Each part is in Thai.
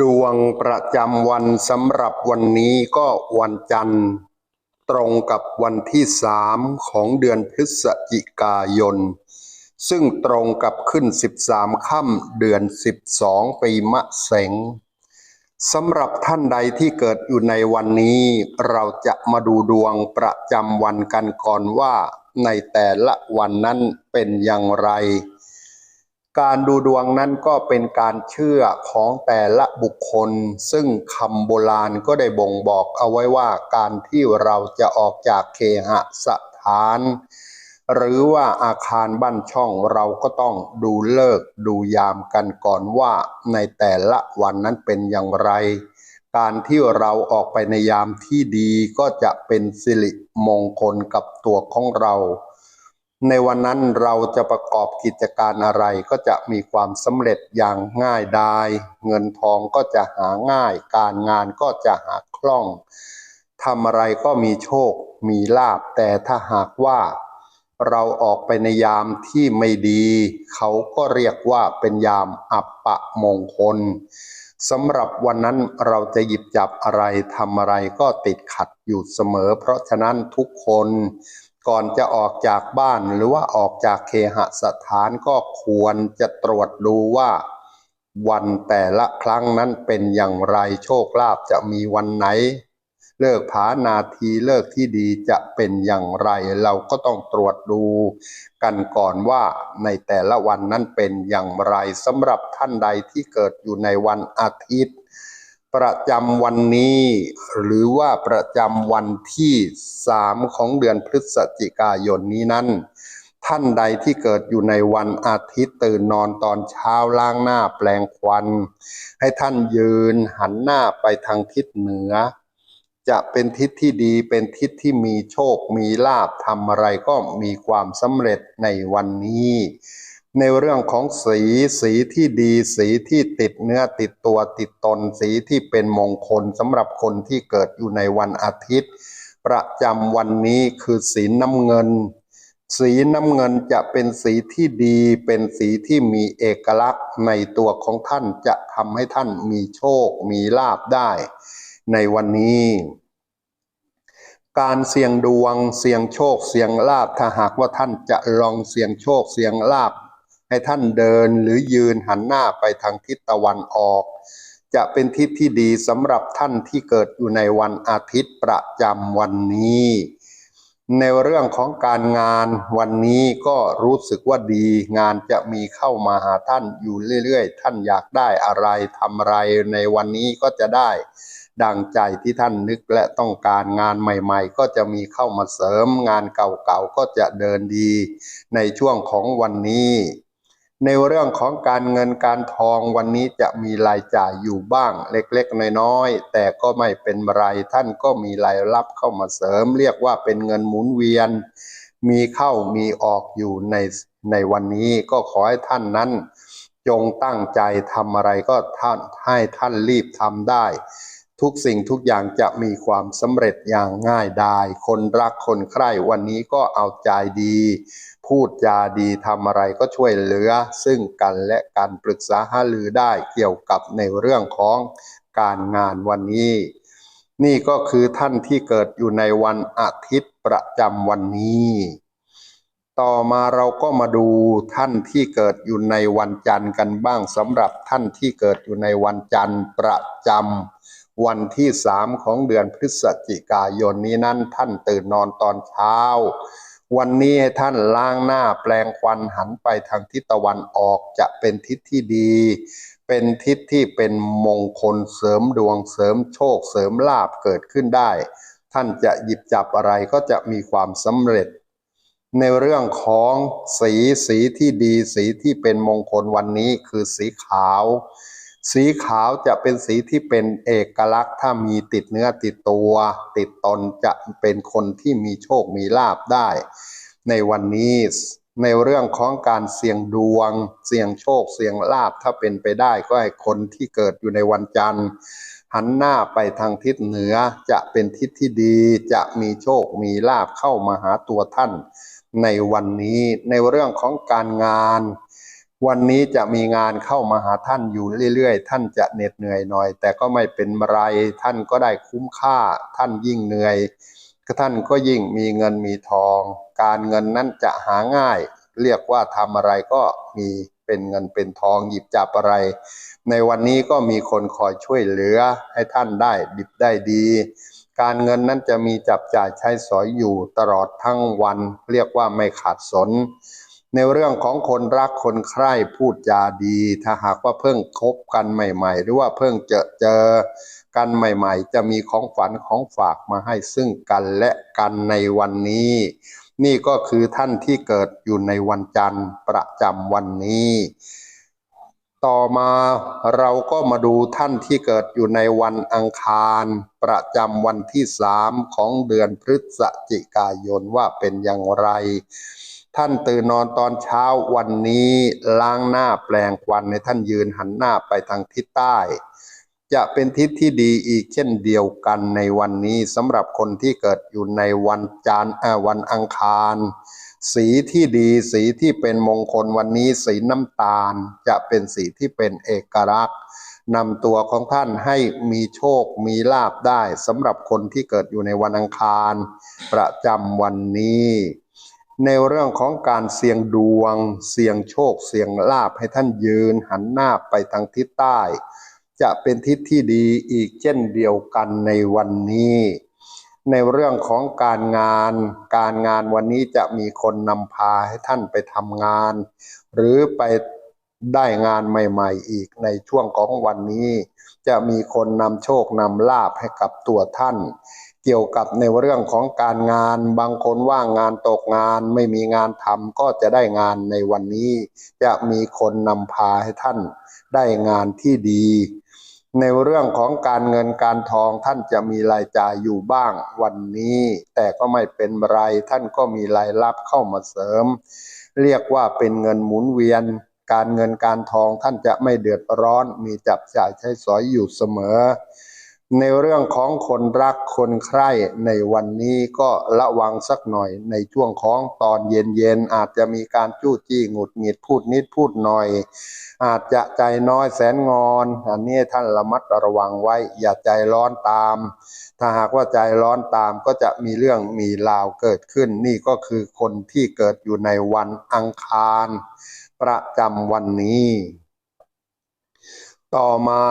ดวงประจำวันสำหรับวันนี้ก็วันจันทร์ ตรงกับวันที่สามของเดือนพฤศจิกายน ซึ่งตรงกับขึ้น 13ค่ำเดือน 12 ปีมะเสงสำหรับท่านใดที่เกิดอยู่ในวันนี้ เราจะมาดูดวงประจำวันกันก่อนว่า ในแต่ละวันนั้นเป็นอย่างไร การดูดวงนั้นก็เป็นการเชื่อของแต่ละบุคคล ซึ่งคำโบราณก็ได้บ่งบอกเอาไว้ว่าการที่เราจะออกจากเคหสถาน หรือว่าอาคารบ้านช่องเราก็ต้องดูเลิกดูยามกันก่อนว่าในแต่ละวันนั้นเป็นอย่างไร การที่เราออกไปในยามที่ดีก็จะเป็นสิริมงคลกับตัวของเรา ในวันนั้นเราจะประกอบกิจการอะไรก็จะมีความสำเร็จอย่างง่ายดาย เงินทองก็จะหาง่าย การงานก็จะหาคล่องทำอะไรก็มีโชค มีลาบแต่ถ้าหากว่า เราออกไปในยามที่ไม่ดี เขาก็เรียกว่าเป็นยามอัปปะมงคลสำหรับวันนั้นเราจะหยิบจับอะไรทำอะไรก็ติดขัดอยู่เสมอ เพราะฉะนั้นทุกคน ก่อนจะออกจากบ้านหรือว่าออกจากเคหสถานก็ควรจะตรวจดูว่า วันแต่ละครั้งนั้นเป็นอย่างไรโชคลาภจะมีวันไหน เลิกผานาทีเลิกที่ดีจะเป็นอย่างไร เราก็ต้องตรวจดู กันก่อนว่าในแต่ละวันนั้นเป็นอย่างไรสำหรับท่านใดที่เกิดอยู่ในวันอาทิตย์ ประจำวันนี้ หรือว่าประจำวันที่สามของเดือนพฤศจิกายนนี้นั้น ท่านใดที่เกิดอยู่ในวันอาทิตย์ตื่นนอนตอนเช้าล้างหน้าแปลงควัน ให้ท่านยืนหันหน้าไปทางทิศเหนือ จะเป็นทิศที่ดีเป็นทิศที่มีโชคมีลาภทำอะไรก็มีความสำเร็จในวันนี้ ในเรื่องของสีสีที่ดีสีที่ติดเนื้อติดตัวติดตนสีที่เป็นมงคลสำหรับคนที่เกิดอยู่ในวันอาทิตย์ ประจำวันนี้คือสีน้ำเงิน สีน้ำเงินจะเป็นสีที่ดี เป็นสีที่มีเอกลักษณ์ในตัวของท่านจะทำให้ท่านมีโชค มีลาภได้ ในวันนี้การเสี่ยงดวงเสี่ยงโชคเสี่ยงลาภถ้าหากว่าท่านจะลองเสี่ยงโชคเสี่ยงลาภ ให้ท่านเดินหรือยืนหันหน้าไปทางทิศตะวันออก จะเป็นทิศที่ดีสำหรับท่านที่เกิดอยู่ในวันอาทิตย์ประจำวันนี้ ในเรื่องของการงานวันนี้ก็รู้สึกว่าดีงานจะมีเข้ามาหาท่านอยู่เรื่อยๆ ท่านอยากได้อะไรทำอะไรในวันนี้ก็จะได้ ดังใจที่ท่านนึกและต้องการงานใหม่ ๆ ก็จะมีเข้ามาเสริมงานเก่าๆก็จะเดินดี ในช่วงของวันนี้ ในเรื่องของการเงินการทองวันนี้จะมีรายจ่ายอยู่บ้างเล็กๆ น้อยๆแต่ก็ไม่เป็นไรท่านก็มีรายรับเข้ามาเสริม เรียกว่าเป็นเงินหมุนเวียน มีเข้ามีออกอยู่ในในวันนี้ก็ขอให้ท่านนั้น จงตั้งใจทำอะไรก็ท่านให้ท่านรีบทำได้ ทุกสิ่งทุกอย่างจะมีความสำเร็จอย่างง่ายดาย คนรักคนใคร่วันนี้ก็เอาใจดี พูดจาดีทำอะไรก็ช่วยเหลือ ซึ่งกันและการปรึกษาหารือได้เกี่ยวกับในเรื่องของการงานวันนี้ นี่ก็คือท่านที่เกิดอยู่ในวันอาทิตย์ประจำวันนี้ ต่อมาเราก็มาดูท่านที่เกิดอยู่ในวันจันทร์กันบ้างสำหรับท่านที่เกิดอยู่ในวันจันทร์ประจำ วันที่สามของเดือนพฤศจิกายนนี้นั้นท่านตื่นนอนตอนเช้า วันนี้ให้ท่านล้างหน้าแปลงควันหันไปทางทิศตะวันออกจะเป็นทิศที่ดี เป็นทิศที่เป็นมงคลเสริมดวงเสริมโชคเสริมลาภเกิดขึ้นได้ ท่านจะหยิบจับอะไรก็จะมีความสำเร็จ ในเรื่องของสีสีที่ดีสีที่เป็นมงคลวันนี้คือสีขาว สีขาวจะเป็นสีที่เป็นเอกลักษณ์ ถ้ามีติดเนื้อติดตัว ติดตนจะเป็นคนที่มีโชคมีลาภได้ ในวันนี้ในเรื่องของการเสี่ยงดวง เสี่ยงโชค เสี่ยงลาภถ้าเป็นไปได้ก็ให้คนที่เกิดอยู่ในวันจันทร์ หันหน้าไปทางทิศเหนือจะเป็นทิศที่ดีจะมีโชคมีลาภเข้ามาหาตัวท่าน ในวันนี้ในเรื่องของการงาน วันนี้จะมีงานเข้ามาหาท่านอยู่เรื่อยๆ ท่านจะเหน็ดเหนื่อยหน่อย แต่ก็ไม่เป็นไร ท่านก็ได้คุ้มค่า ท่านยิ่งเหนื่อยก็ท่านก็ยิ่งมีเงินมีทอง การเงินนั้นจะหาง่าย เรียกว่าทำอะไรก็มีเป็นเงินเป็นทองหยิบจับอะไร ในวันนี้ก็มีคนคอยช่วยเหลือให้ท่านได้ดิบได้ดี การเงินนั้นจะมีจับจ่ายใช้สอยอยู่ตลอดทั้งวัน เรียกว่าไม่ขาดสน ในเรื่องของคนรักคนใคร่พูดจาดี ถ้าหากว่าเพิ่งคบกันใหม่ ๆ หรือว่าเพิ่งเจอเจอกันใหม่ ๆ จะมีของฝันของฝากมาให้ซึ่งกันและกันในวันนี้ นี่ก็คือท่านที่เกิดอยู่ในวันจันทร์ประจำวันนี้ ต่อมาเราก็มาดูท่านที่เกิดอยู่ในวันอังคาร ประจำวันที่สามของเดือนพฤศจิกายนว่าเป็นอย่างไร ท่านตื่นนอนตอนเช้าวันนี้ล้างหน้าแปลงควันในท่านยืนหันหน้าไปทางทิศใต้ จะเป็นทิศที่ดีอีกเช่นเดียวกันในวันนี้สำหรับคนที่เกิดอยู่ในวันจันทร์วันอังคาร สีที่ดีสีที่เป็นมงคลวันนี้สีน้ำตาล จะเป็นสีที่เป็นเอกลักษณ์นำตัวของท่านให้มีโชคมีลาบได้สำหรับคนที่เกิดอยู่ในวันอังคาร ประจำวันนี้ ในเรื่องของการเสี่ยงดวง เสี่ยงโชค เสี่ยงลาบให้ท่านยืนหันหน้าไปทางทิศใต้ จะเป็นทิศที่ดีอีกเช่นเดียวกันในวันนี้ ในเรื่องของการงาน การงานวันนี้จะมีคนนำพาให้ท่านไปทำงาน หรือไปได้งานใหม่ๆอีกในช่วงของวันนี้ จะมีคนนำโชคนำลาบให้กับตัวท่าน เกี่ยวกับในเรื่องของการงาน บางคนว่างงานตกงานไม่มีงานทำก็จะได้งานในวันนี้ จะมีคนนำพาให้ท่านได้งานที่ดี ในเรื่องของการเงินการทองท่านจะมีรายจ่ายอยู่บ้างวันนี้ แต่ก็ไม่เป็นไรท่านก็มีรายรับเข้ามาเสริม เรียกว่าเป็นเงินหมุนเวียน การเงินการทองท่านจะไม่เดือดร้อนมีจับจ่ายใช้สอยอยู่เสมอ ในเรื่องของคนรักคนใคร่ในวันนี้ก็ระวังสักหน่อยในช่วงของตอนเย็นๆอาจจะมีการจู้จี้หงุดหงิดพูดนิดพูดหน่อย อาจจะใจน้อยแสนงอน อันนี้ท่านระมัดระวังไว้ อย่าใจร้อนตาม ถ้าหากว่าใจร้อนตามก็จะมีเรื่องมีราวเกิดขึ้น นี่ก็คือคนที่เกิดอยู่ในวันอังคาร ประจำวันนี้ ต่อมา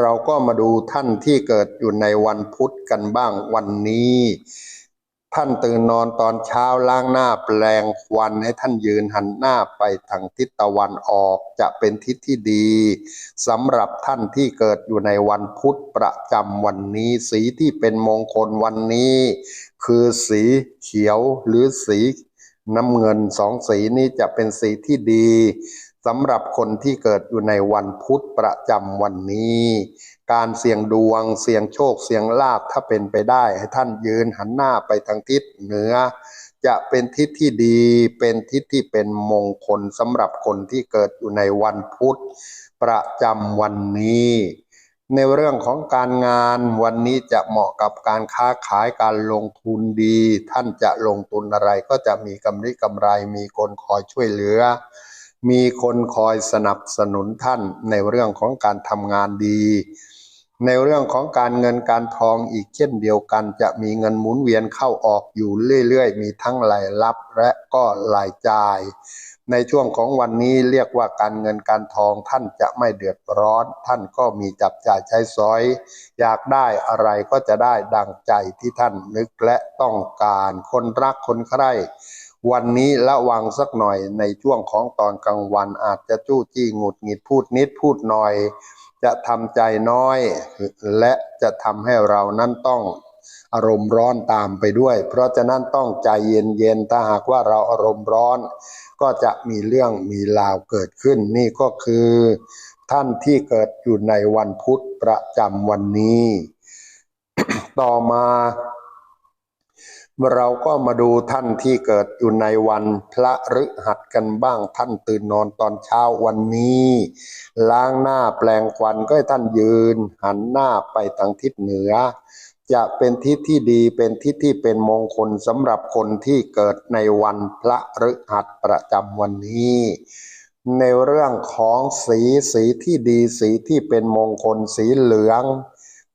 เราก็มาดูท่านที่เกิดอยู่ในวันพุธกันบ้างวันนี้ ท่านตื่นนอนตอนเช้าล้างหน้าแปลงควันให้ท่านยืนหันหน้าไปทางทิศตะวันออกจะเป็นทิศที่ดีสำหรับท่านที่เกิดอยู่ในวันพุธประจำวันนี้ สีที่เป็นมงคลวันนี้ คือสีเขียวหรือสีน้ำเงินสองสีนี้จะเป็นสีที่ดี สำหรับคนที่เกิดอยู่ในวันพุธประจำวันนี้ การเสี่ยงดวง เสี่ยงโชค เสี่ยงลาภถ้าเป็นไปได้ ให้ท่านยืนหันหน้าไปทางทิศเหนือ จะเป็นทิศที่ดี เป็นทิศที่เป็นมงคลสำหรับคนที่เกิดอยู่ในวันพุธประจำวันนี้ในเรื่องของการงานวันนี้จะเหมาะกับการค้าขายการลงทุนดี ท่านจะลงทุนอะไรก็จะมีกำไรกำไรมีคนคอยช่วยเหลือ มีคนคอยสนับสนุนท่านในเรื่องของการทำงานดี ในเรื่องของการเงินการทองอีกเช่นเดียวกัน จะมีเงินหมุนเวียนเข้าออกอยู่เรื่อยๆ มีทั้งรายรับและก็รายจ่าย ในช่วงของวันนี้เรียกว่าการเงินการทองท่านจะไม่เดือดร้อน ท่านก็มีจับจ่ายใช้สอย อยากได้อะไรก็จะได้ดังใจที่ท่านนึกและต้องการคนรักคนใคร่ วันนี้ระวังสักหน่อยในช่วงของตอนกลางวันอาจจะจู้จี้หงุดหงิดพูดนิดพูดหน่อย จะทำใจน้อย และจะทำให้เรานั้นต้องอารมณ์ร้อนตามไปด้วย เพราะฉะนั้นต้องใจเย็นๆถ้าหากว่าเราอารมณ์ร้อน ก็จะมีเรื่องมีราวเกิดขึ้น นี่ก็คือ ท่านที่เกิดอยู่ในวันพุธประจำวันนี้ ต่อมา เราก็มาดูท่านที่เกิดอยู่ในวันพระฤหัสกันบ้างท่านตื่นนอนตอนเช้าวันนี้ ล้างหน้าแปลงควันก็ให้ท่านยืน หันหน้าไปทางทิศเหนือ จะเป็นทิศที่ดีเป็นทิศที่เป็นมงคลสำหรับคนที่เกิดในวันพระฤหัสประจำวันนี้ ในเรื่องของสีสีที่ดีสีที่เป็นมงคลสีเหลือง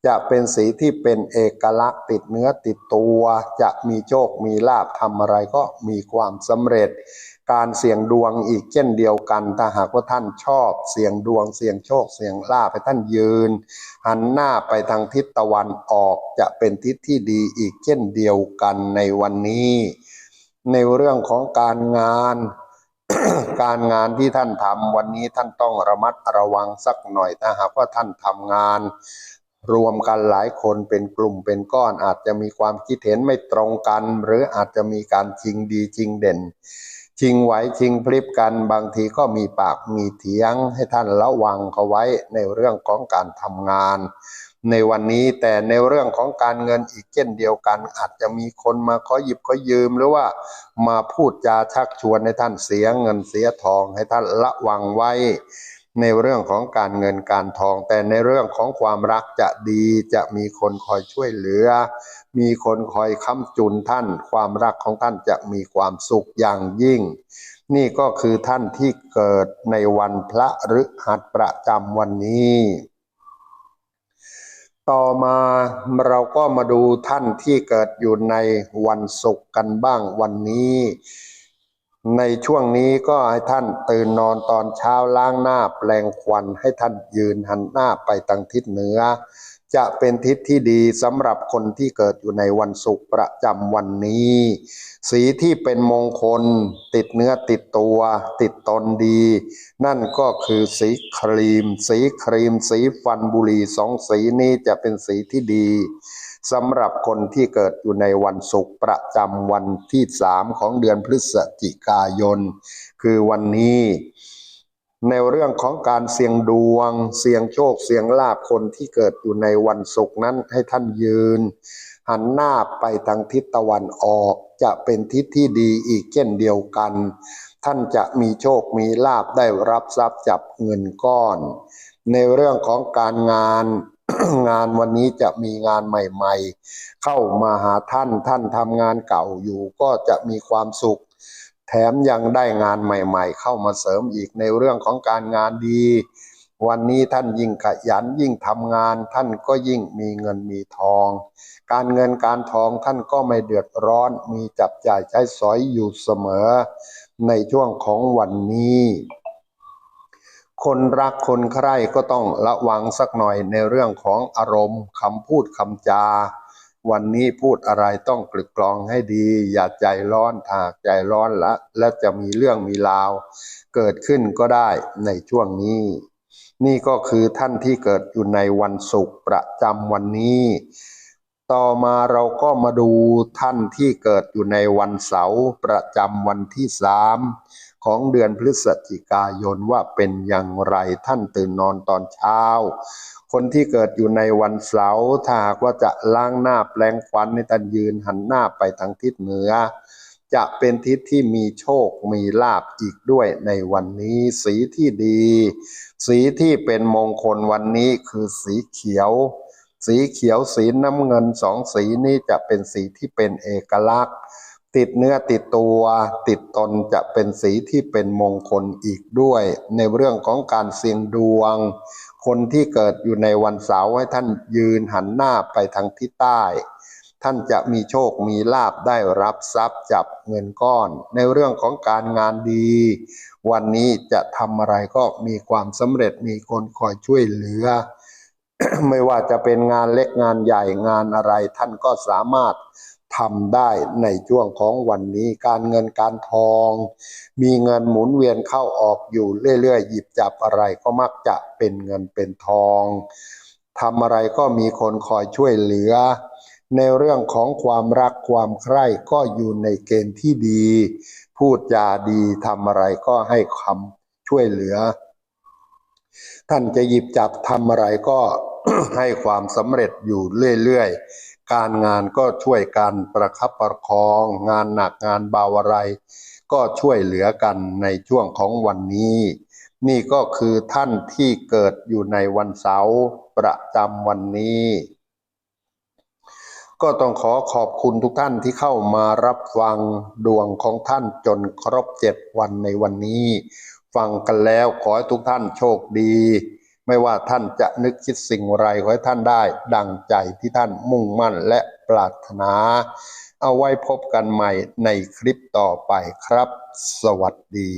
จะเป็นสีที่เป็นเอกลักษณ์ติดเนื้อติดตัว จะมีโชคมีลาภทำอะไรก็มีความสำเร็จ การเสี่ยงดวงอีกเช่นเดียวกัน ถ้าหากว่าท่านชอบเสี่ยงดวงเสี่ยงโชคเสี่ยงลาภให้ท่านยืน หันหน้าไปทางทิศตะวันออกจะเป็นทิศที่ดีอีกเช่นเดียวกันในวันนี้ ในเรื่องของการงานการงานที่ท่านทำวันนี้ท่านต้องระมัดระวังสักหน่อยถ้าหากว่าท่านทำงาน รวมกันหลายคนเป็นกลุ่มเป็นก้อน อาจจะมีความคิดเห็นไม่ตรงกัน หรืออาจจะมีการชิงดีชิงเด่น ชิงไหวชิงพลิบกันบางทีก็มีปากมีเถียงให้ท่านระวังเขาไว้ในเรื่องของการทำงาน ในวันนี้แต่ในเรื่องของการเงินอีกเช่นเดียวกัน อาจจะมีคนมาขอหยิบขอยืมหรือว่ามาพูดจาชักชวนให้ท่านเสียเงินเสียทองให้ท่านระวังไว้ ในเรื่องของการเงินการทอง แต่ในเรื่องของความรักจะดีจะมีคนคอยช่วยเหลือ มีคนคอยค้ำจุนท่าน ความรักของท่านจะมีความสุขอย่างยิ่ง นี่ก็คือท่านที่เกิดในวันพระฤหัสประจำวันนี้ ต่อมาเราก็มาดูท่านที่เกิดอยู่ในวันศุกร์กันบ้างวันนี้ ในช่วงนี้ก็ให้ท่านตื่นนอนตอนเช้าล้างหน้าแปลงควันให้ท่านยืนหันหน้าไปทางทิศเหนือ จะเป็นทิศที่ดีสำหรับคนที่เกิดอยู่ในวันศุกร์ประจำวันนี้ สีที่เป็นมงคล ติดเนื้อติดตัว ติดตนดี นั่นก็คือสีครีม สีครีม สีฟันบุหรี่สองสีนี้จะเป็นสีที่ดี สำหรับคนที่เกิดอยู่ในวันศุกร์ประจำวันที่สามของเดือนพฤศจิกายน คือวันนี้ ในเรื่องของการเสี่ยงดวง เสี่ยงโชค เสี่ยงลาภคนที่เกิดอยู่ในวันศุกร์นั้นให้ท่านยืน หันหน้าไปทางทิศตะวันออก จะเป็นทิศที่ดีอีกเช่นเดียวกัน ท่านจะมีโชคมีลาภได้รับทรัพย์จับเงินก้อน ในเรื่องของการงาน งานวันนี้จะมีงานใหม่ๆ เข้ามาหาท่านท่านทำงานเก่าอยู่ก็จะมีความสุข แถมยังได้งานใหม่ ๆ เข้ามาเสริมอีกในเรื่องของการงานดี วันนี้ท่านยิ่งขยันยิ่งทำงาน ท่านก็ยิ่งมีเงินมีทอง การเงินการทองท่านก็ไม่เดือดร้อน มีจับจ่ายใช้สอยอยู่เสมอ ในช่วงของวันนี้ คนรักคนใคร่ก็ต้องระวังสักหน่อยในเรื่องของอารมณ์คำพูดคำจา วันนี้พูดอะไรต้องกลึกกรองให้ดี อย่าใจร้อนถ้าหากใจร้อนละ และจะมีเรื่องมีราว เกิดขึ้นก็ได้ในช่วงนี้ นี่ก็คือท่านที่เกิดอยู่ในวันศุกร์ประจำวันนี้ ต่อมาเราก็มาดูท่านที่เกิดอยู่ในวันเสาร์ประจำวันที่สาม ของเดือนพฤศจิกายนว่าเป็นอย่างไรท่านตื่นนอนตอนเช้า คนที่เกิดอยู่ในวันเสาร์ถ้าหากว่าจะล้างหน้าแปลงฟันในท่านยืนหันหน้าไปทางทิศเหนือ จะเป็นทิศที่มีโชคมีลาบอีกด้วยในวันนี้สีที่ดี สีที่เป็นมงคลวันนี้คือสีเขียว สีเขียวสีน้ำเงินสองสีนี้จะเป็นสีที่เป็นเอกลักษณ์ ติดเนื้อติดตัวติดตนจะเป็นสีที่เป็นมงคลอีกด้วย ในเรื่องของการเสี่ยงดวง คนที่เกิดอยู่ในวันเสาร์ให้ท่านยืนหันหน้าไปทางทิศใต้ ท่านจะมีโชคมีลาบได้รับทรัพย์จับเงินก้อน ในเรื่องของการงานดี วันนี้จะทำอะไรก็มีความสำเร็จมีคนคอยช่วยเหลือ ไม่ว่าจะเป็นงานเล็กงานใหญ่งานอะไรท่านก็สามารถ ทำได้ในช่วงของวันนี้การเงินการทอง มีเงินหมุนเวียนเข้าออกอยู่เรื่อยๆ หยิบจับอะไรก็มักจะเป็นเงินเป็นทองทำอะไรก็มีคนคอยช่วยเหลือ ในเรื่องของความรักความใคร่ก็อยู่ในเกณฑ์ที่ดี พูดจาดีทำอะไรก็ให้คำช่วยเหลือ ท่านจะหยิบจับทำอะไรก็ให้ความสำเร็จอยู่เรื่อยๆ การงานก็ช่วยกันประคับประคอง งานหนักงานเบาอะไร ก็ช่วยเหลือกันในช่วงของวันนี้ นี่ก็คือท่านที่เกิดอยู่ในวันเสาร์ประจำวันนี้ ก็ต้องขอขอบคุณทุกท่านที่เข้ามารับฟังดวงของท่านจนครบเจ็ดวันในวันนี้ ฟังกันแล้วขอให้ทุกท่านโชคดี ไม่ว่าท่านจะนึกคิดสิ่งไรขอให้ท่านได้ดังใจที่ท่านมุ่งมั่นและปรารถนา เอาไว้พบกันใหม่ในคลิปต่อไปครับ สวัสดี